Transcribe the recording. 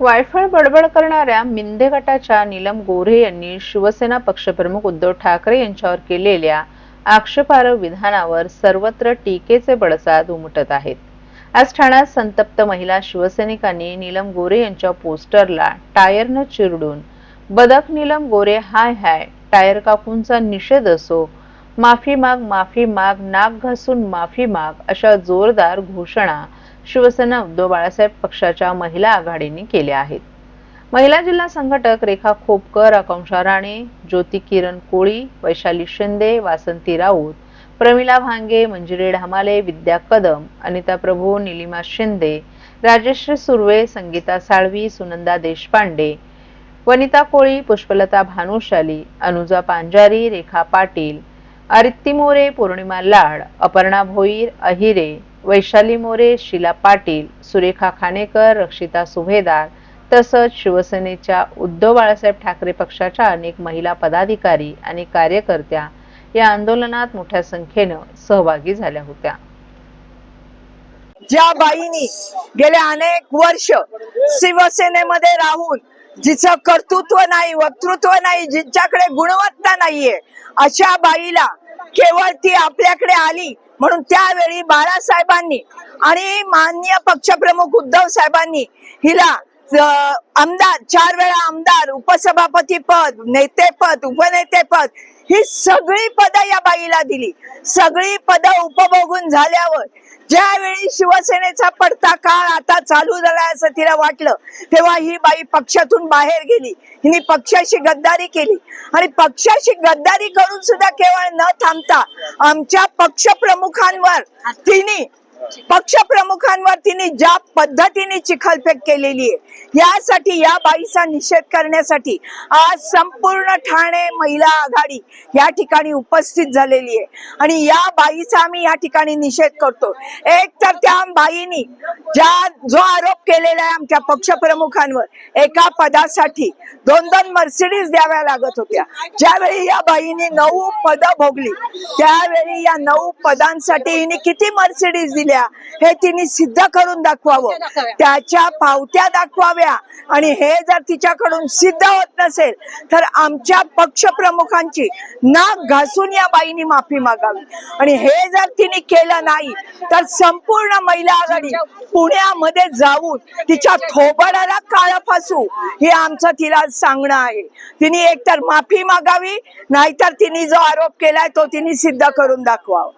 वायफळ बडबड करणाऱ्या मिंदे गटाच्या नीलम गोऱ्हे यांनी शिवसेना पक्षप्रमुख उद्धव ठाकरे यांच्यावर केलेल्या आक्षेपार्ह विधानावर सर्वत्र टीकेचे पडसाद उमटत आहेत. आज ठाण्यात संतप्त महिला शिवसैनिकांनी नीलम गोरे यांच्या पोस्टरला टायरनं चिरडून बदक नीलम गोरे हाय हाय टायर काकूंचा निषेध असो माफी माग माफी माग नाक घासून माफी माग अशा जोरदार घोषणा शिवसेना उद्धव बाळासाहेब पक्षाच्या महिला आघाडीने केल्या आहेत. महिला जिल्हा संघटक रेखा खोपकर आकांक्षा राणे ज्योती किरण कोळी वैशाली शिंदे वासंती राऊत प्रमिला भांगे मंजिरी ढामाले विद्या कदम अनिता प्रभू निलिमा शिंदे राजश्री सुर्वे संगीता साळवी सुनंदा देशपांडे वनिता कोळी पुष्पलता भानुशाली अनुजा पांजारी रेखा पाटील आरित्ती मोरे पौर्णिमा लाड अपर्णा भोईर अहिरे वैशाली मोरे शीला पाटील सुरेखा खानेकर रक्षिता सुभेदार तसंच शिवसेनेच्या उद्धव बाळासाहेब ठाकरे पक्षाच्या अनेक महिला पदाधिकारी आणि कार्यकर्त्या या आंदोलनात मोठ्या संख्येनं सहभागी झाल्या होत्या. ज्या बाईनी गेले अनेक वर्ष शिवसेनेमध्ये राहून जिचं कर्तृत्व नाही वक्तृत्व नाही जिच्याकडे गुणवत्ता नाहीये अशा बाईला केवळ ती आपल्याकडे आली म्हणून त्यावेळी बाळासाहेबांनी आणि माननीय पक्षप्रमुख उद्धव साहेबांनी हिला आमदार चार वेळा आमदार उपसभापती पद नेतेपद उपनेतेपद ही सगळी पदं या बाईला दिली. सगळी पदं उपभोगून झाल्यावर ज्यावेळी शिवसेनेचा पडता काळ आता चालू झाला असं तिला वाटलं तेव्हा ही बाई पक्षातून बाहेर गेली. हिने पक्षाशी गद्दारी केली. आणि पक्षाशी गद्दारी करून सुद्धा केवळ न थांबता आमच्या पक्षप्रमुखांवर तिने पक्षप्रमुखांवर तिने ज्या पद्धतीने चिखलफेक केलेली आहे यासाठी या बाईचा निषेध करण्यासाठी आज संपूर्ण ठाणे महिला आघाडी या ठिकाणी उपस्थित झालेली आहे. आणि या बाईचा आम्ही या ठिकाणी निषेध करतो. एक तर त्या बाईनी. ज्या जो आरोप केलेला आहे आमच्या पक्षप्रमुखांवर एका पदासाठी दोन दोन मर्सिडीज द्याव्या लागत होत्या. ज्यावेळी या बाईने नऊ पदं भोगली त्यावेळी या नऊ पदांसाठी हिने किती मर्सिडीज दिल्या हे तिने सिद्ध करून दाखवावं. त्याच्या पावत्या दाखवाव्या. आणि हे जर तिच्याकडून सिद्ध होत नसेल तर आमच्या पक्षप्रमुखांची नाक घासून या बाईंनी माफी मागावी. आणि हे जर तिने केलं नाही तर संपूर्ण महिला आघाडी पुण्यामध्ये जाऊन तिच्या थोबडाला काळ फासू हे आमचं तिला सांगणं आहे. तिने एकतर माफी मागावी नाहीतर तिने जो आरोप केलाय तो तिने सिद्ध करून दाखवावा.